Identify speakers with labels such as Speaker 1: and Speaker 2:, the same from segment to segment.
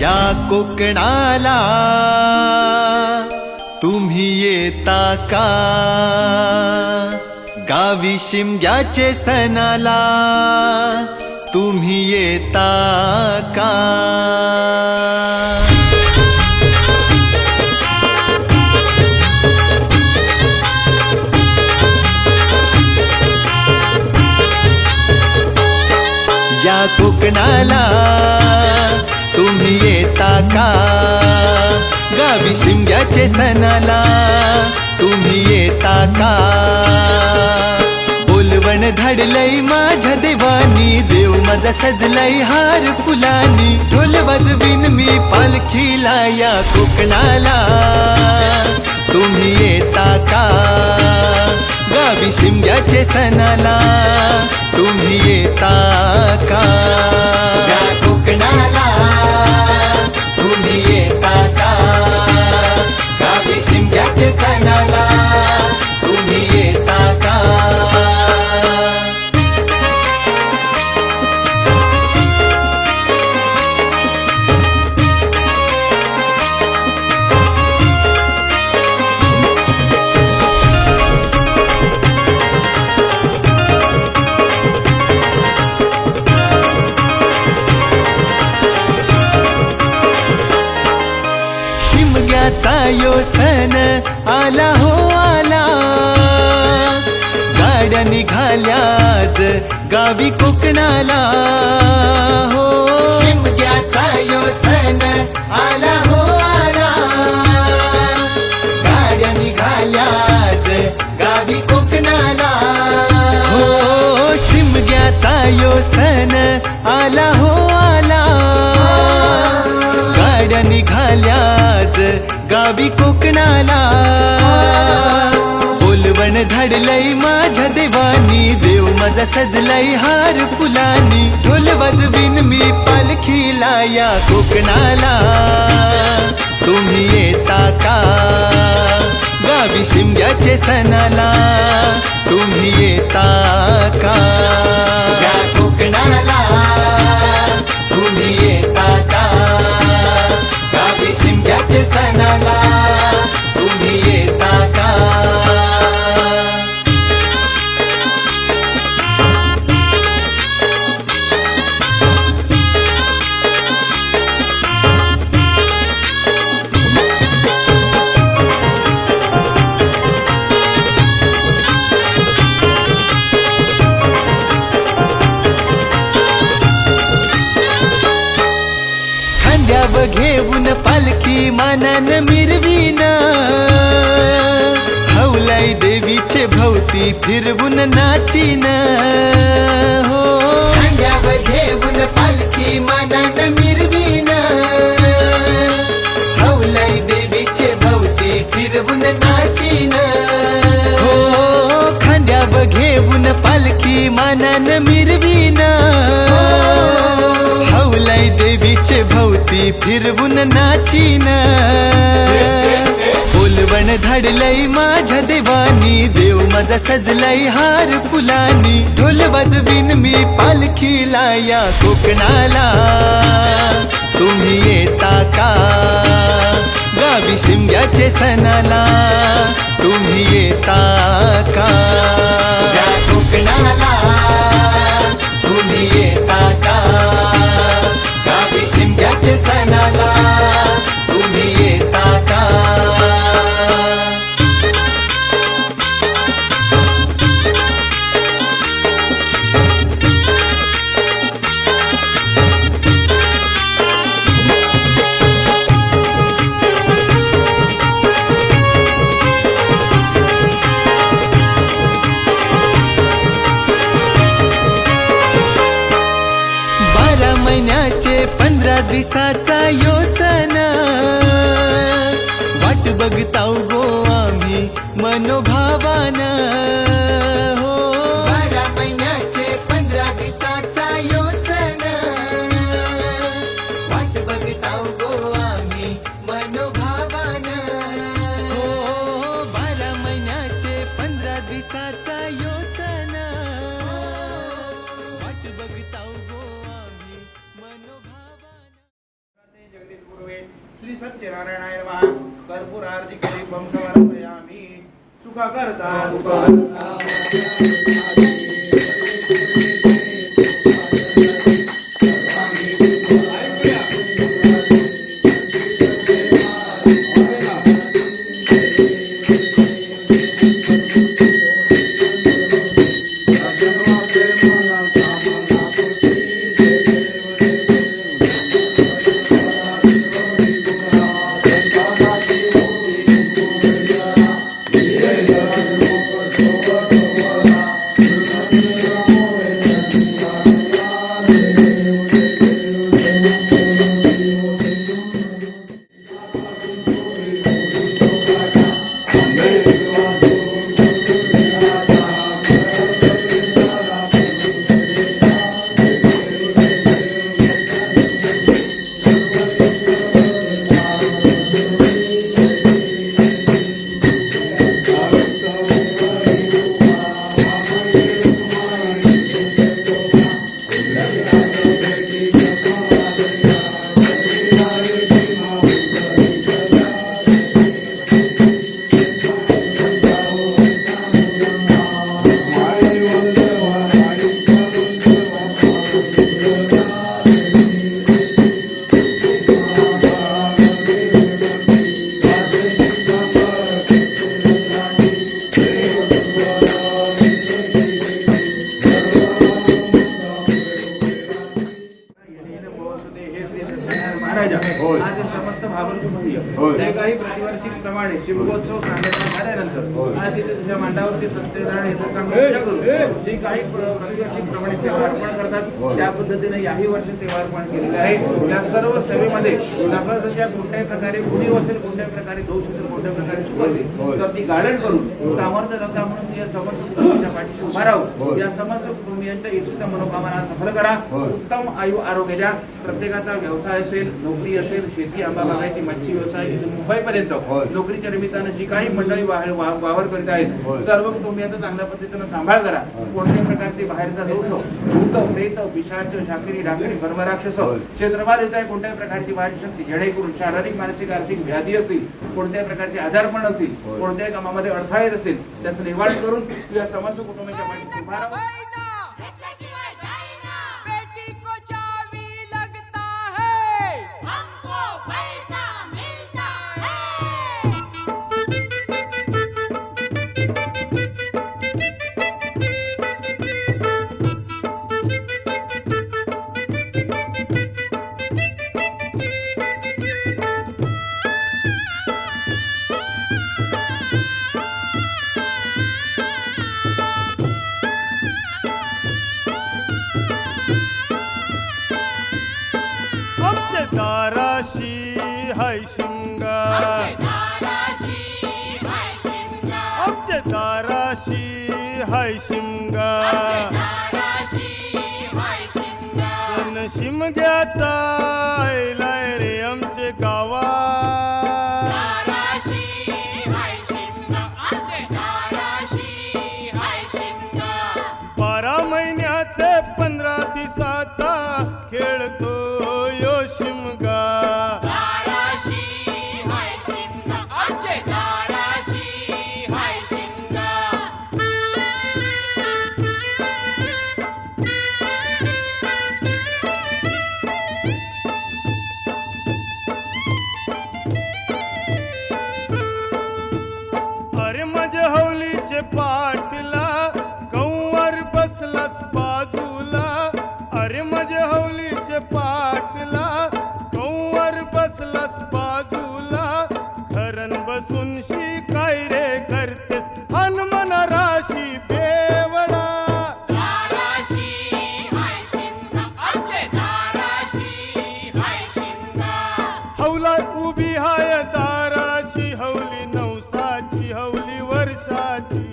Speaker 1: या कोकणाला तुम्ही येता का? गावी शिमग्याचे सणाला तुम्ही येता का? या कोकणाला गावी शिमग्याचे सणाला तुम्ही येता का? बोलवण धाडलय माझ्या देवानी देव माझा सजलय हार फुलानी ढोल वाजवीन मी पालखीला या कोकणाला. तुम्ही येता का? गावी शिमग्याचे सणाला तुम्ही येता का? या कोकणाला तुम्ही येता का? यो सन आला हो आला. गाड्या निघाल्याच गावी कोकणाला. हो. शिमग्याचा यो सन आला हो गावी कोकणाला. बोलवण धाडलय माझ्या देवानी देव माझा सजलाय हार फुलानी. ढोल वाजवीन मी पालखीला या कोकणाला. तुम्ही येता का? गावी शिमग्याचे सणाला. तुम्ही येता का? या कोकणाला. तुम्ही येता का? गावी शिमग्याचे सणाला. मानान मिरवीन. हवलाई देवीचे भवती फिरवून नाचीना. हो. खांद्याव घेऊन पालखी मानान मिरवीन. हवलाई देवीचे भवती फिरवून ती फिरवून नाचीन. बोलवण धाडलय माझ्या देवानी देव माझा सजलय हार फुलानी. ढोल वाजवीन मी पालखीला या कोकणाला. तुम्ही येता का? गावी शिमग्याचे सणाला. तुम्ही येता का? कोकणाला. तुम्ही शिमग्याचे पंधरा दिसाचा यो सण. वाट बघताव गो आम्ही मनोभावानं.
Speaker 2: सुख करता Thank you. करतात. त्या पद्धतीने याही वर्षी सेवा अर्पण केलेले आहे. या सर्व सेवेमध्ये नकळतच्या कोणत्याही प्रकारे उणीव असेल कोणत्याही प्रकारे दोष असेल कोणत्याही प्रकारे चूक असेल तर ती गार्डन करून सामर्थ्य दाता म्हणून या समस्त कुटुंबाच्या पाठीशी उभा राहू. या समस्त कुटुंबियांच्या इच्छित मनोकामना सफल करा. उत्तम आयु आरोग्य द्या. प्रत्येकाचा व्यवसाय असेल नोकरी असेल शेती आंबा बागायती मच्छी व्यवसाय मुंबईपर्यंत नोकरीच्या निमित्तानं जी काही मंडळी वावर करीत आहेत सर्व कुटुंबियांचा चांगल्या पद्धतीनं सांभाळ करा. कोणत्याही प्रकारचे बाहेरचा दोष भूत प्रेत पिशाच शाकिरी डाकरी कर्मराक्षस क्षेत्रपाल येत आहे कोणत्याही प्रकारची वाईट शक्ती. जेणेकरून शारीरिक मानसिक आर्थिक व्याधी असेल कोणत्याही प्रकारचे आजारपण असेल कोणत्याही कामामध्ये अडथळे असेल त्याचं निवारण करून तू या समस्त कुटुंबाच्या
Speaker 3: हाय शिंगार आमचे दाराशी हाय शिंगार सण शिमग्याचा रे आमचे गावा। बारा महिन्याचे पंधरा दिसाचा हौला उभी हाय दाराची हवली नवसाची हवली वर्षाची.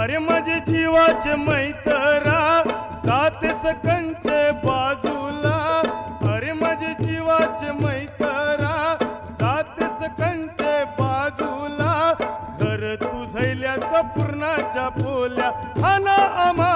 Speaker 3: अरे माझे जीवाचे मैतरा जाते सकंचे चपुल्या अन अमा